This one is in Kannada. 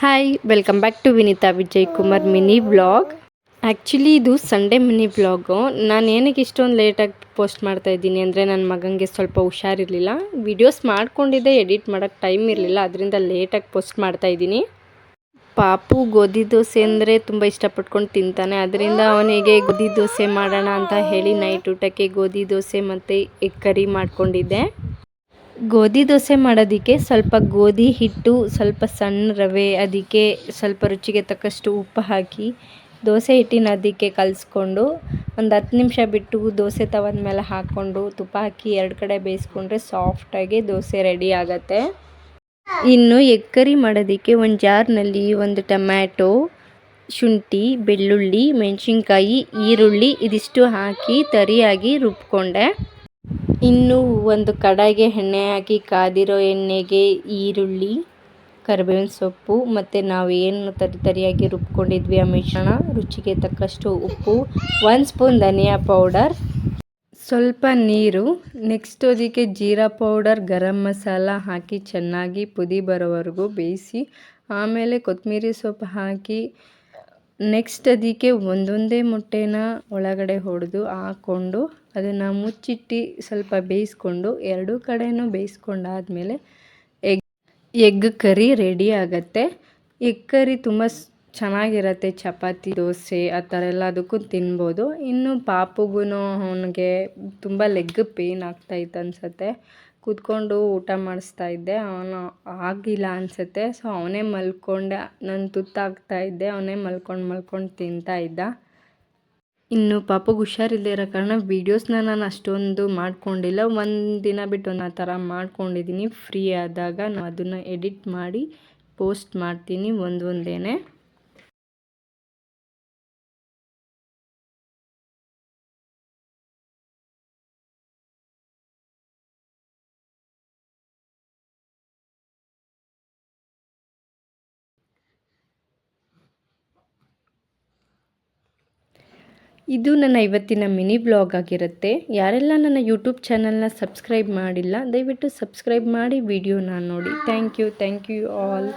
Hi welcome back to Vineetha Vijay Kumar mini blog actually ಇದು ಸಂಡೇ ಮಿನಿ ಬ್ಲಾಗು ನಾನು ಏನಕ್ಕೆ ಇಷ್ಟೊಂದು ಲೇಟಾಗಿ ಪೋಸ್ಟ್ ಮಾಡ್ತಾ ಇದ್ದೀನಿ ಅಂದರೆ ನನ್ನ ಮಗನಿಗೆ ಸ್ವಲ್ಪ ಹುಷಾರಿರಲಿಲ್ಲ. ವಿಡಿಯೋಸ್ ಮಾಡ್ಕೊಂಡಿದ್ದೆ ಎಡಿಟ್ ಮಾಡೋಕ್ಕೆ ಟೈಮ್ ಇರಲಿಲ್ಲ, ಅದರಿಂದ ಲೇಟಾಗಿ ಪೋಸ್ಟ್ ಮಾಡ್ತಾ ಇದ್ದೀನಿ. ಪಾಪು ಗೋಧಿ ದೋಸೆ ಅಂದರೆ ತುಂಬ ಇಷ್ಟಪಟ್ಕೊಂಡು ತಿಂತಾನೆ, ಅದರಿಂದ ಅವನಿಗೆ ಗೋಧಿ ದೋಸೆ ಮಾಡೋಣ ಅಂತ ಹೇಳಿ ನೈಟ್ ಊಟಕ್ಕೆ ಗೋಧಿ ದೋಸೆ ಮತ್ತು ಎಗ್ ಕರಿ ಮಾಡ್ಕೊಂಡಿದ್ದೆ. ಗೋಧಿ ದೋಸೆ ಮಾಡೋದಕ್ಕೆ ಸ್ವಲ್ಪ ಗೋಧಿ ಹಿಟ್ಟು, ಸ್ವಲ್ಪ ಸಣ್ಣ ರವೆ, ಅದಕ್ಕೆ ಸ್ವಲ್ಪ ರುಚಿಗೆ ತಕ್ಕಷ್ಟು ಉಪ್ಪು ಹಾಕಿ ದೋಸೆ ಹಿಟ್ಟಿನ ಅದಕ್ಕೆ ಕಲಿಸ್ಕೊಂಡು ಒಂದು ಹತ್ತು ನಿಮಿಷ ಬಿಟ್ಟು ದೋಸೆ ತವದ ಮೇಲೆ ಹಾಕ್ಕೊಂಡು ತುಪ್ಪ ಹಾಕಿ ಎರಡು ಕಡೆ ಬೇಯಿಸ್ಕೊಂಡ್ರೆ ಸಾಫ್ಟಾಗಿ ದೋಸೆ ರೆಡಿ ಆಗುತ್ತೆ. ಇನ್ನು ಎಗ್ ಕರಿ ಮಾಡೋದಕ್ಕೆ ಒಂದು ಜಾರ್ನಲ್ಲಿ ಒಂದು ಟೊಮ್ಯಾಟೊ, ಶುಂಠಿ, ಬೆಳ್ಳುಳ್ಳಿ, ಮೆಣಸಿನ್ಕಾಯಿ, ಈರುಳ್ಳಿ ಇದಿಷ್ಟು ಹಾಕಿ ತರಿಯಾಗಿ ರುಬ್ಕೊಂಡೆ. ಇನ್ನು ಒಂದು ಕಡಾಯಿಗೆ ಎಣ್ಣೆ ಹಾಕಿ ಕಾದಿರೋ ಎಣ್ಣೆಗೆ ಈರುಳ್ಳಿ, ಕರಿಬೇವಿನ ಸೊಪ್ಪು ಮತ್ತು ನಾವು ಏನು ತರಿ ತರಿಯಾಗಿ ರುಬ್ಕೊಂಡಿದ್ವಿ ಆ ಮಿಶ್ರಣ, ರುಚಿಗೆ ತಕ್ಕಷ್ಟು ಉಪ್ಪು ಒಂದು ಸ್ಪೂನ್ ಧನಿಯಾ ಪೌಡರ್ ಸ್ವಲ್ಪ ನೀರು ನೆಕ್ಸ್ಟ್ ಅದಕ್ಕೆ ಜೀರಾ ಪೌಡರ್ ಗರಂ ಮಸಾಲ ಹಾಕಿ ಚೆನ್ನಾಗಿ ಪುದಿ ಬರೋವರೆಗೂ ಬೇಯಿಸಿ, ಆಮೇಲೆ ಕೊತ್ತಂಬರಿ ಸೊಪ್ಪು ಹಾಕಿ ನೆಕ್ಸ್ಟ್ ಅದಕ್ಕೆ ಒಂದೊಂದೇ ಮೊಟ್ಟೆನ ಒಳಗಡೆ ಹೊಡೆದು ಹಾಕ್ಕೊಂಡು ಅದನ್ನು ಮುಚ್ಚಿಟ್ಟು ಸ್ವಲ್ಪ ಬೇಯಿಸ್ಕೊಂಡು ಎರಡೂ ಕಡೆಯೂ ಬೇಯಿಸ್ಕೊಂಡಾದಮೇಲೆ ಎಗ್ ಎಗ್ ಕರಿ ರೆಡಿ ಆಗುತ್ತೆ. ಎಗ್ ಕರಿ ತುಂಬ ಚೆನ್ನಾಗಿರತ್ತೆ. ಚಪಾತಿ, ದೋಸೆ, ಆ ಥರ ಎಲ್ಲ ಅದಕ್ಕೂ ತಿನ್ಬೋದು. ಇನ್ನು ಪಾಪುಗೂ ಅವನಿಗೆ ತುಂಬ ಲೆಗ್ ಪೇಯ್ನ್ ಆಗ್ತಾಯಿತ್ತು ಅನಿಸತ್ತೆ. ಕೂತ್ಕೊಂಡು ಊಟ ಮಾಡಿಸ್ತಾ ಇದ್ದೆ. ಅವನು ಆಗಿಲ್ಲ ಅನಿಸುತ್ತೆ. ಸೊ ಅವನೇ ಮಲ್ಕೊಂಡೆ. ನಾನು ತುತ್ತಾಗ್ತಾ ಇದ್ದೆ. ಅವನೇ ಮಲ್ಕೊಂಡು ಮಲ್ಕೊಂಡು ತಿಂತಾ ಇದ್ದ. ಇನ್ನು ಪಾಪಗೆ ಹುಷಾರಿಲ್ಲದೆ ಇರೋ ಕಾರಣ ವೀಡಿಯೋಸ್ನ ನಾನು ಅಷ್ಟೊಂದು ಮಾಡ್ಕೊಂಡಿಲ್ಲ. ಒಂದು ಬಿಟ್ಟು ಒಂದು ಆ ಥರ ಮಾಡ್ಕೊಂಡಿದ್ದೀನಿ ಫ್ರೀ ಆದಾಗ ನಾನು ಅದನ್ನು ಎಡಿಟ್ ಮಾಡಿ ಪೋಸ್ಟ್ ಮಾಡ್ತೀನಿ ಒಂದೊಂದೇ ಇದು ನನ್ನ ಇವತ್ತಿನ ಮಿನಿ ಬ್ಲಾಗ್ ಆಗಿರುತ್ತೆ. ಯಾರೆಲ್ಲ ನನ್ನ ಯೂಟ್ಯೂಬ್ ಚಾನಲ್ನ ಸಬ್ಸ್ಕ್ರೈಬ್ ಮಾಡಿಲ್ಲ, ದಯವಿಟ್ಟು ಸಬ್ಸ್ಕ್ರೈಬ್ ಮಾಡಿ ವಿಡಿಯೋನ ನೋಡಿ. Thank you thank you all.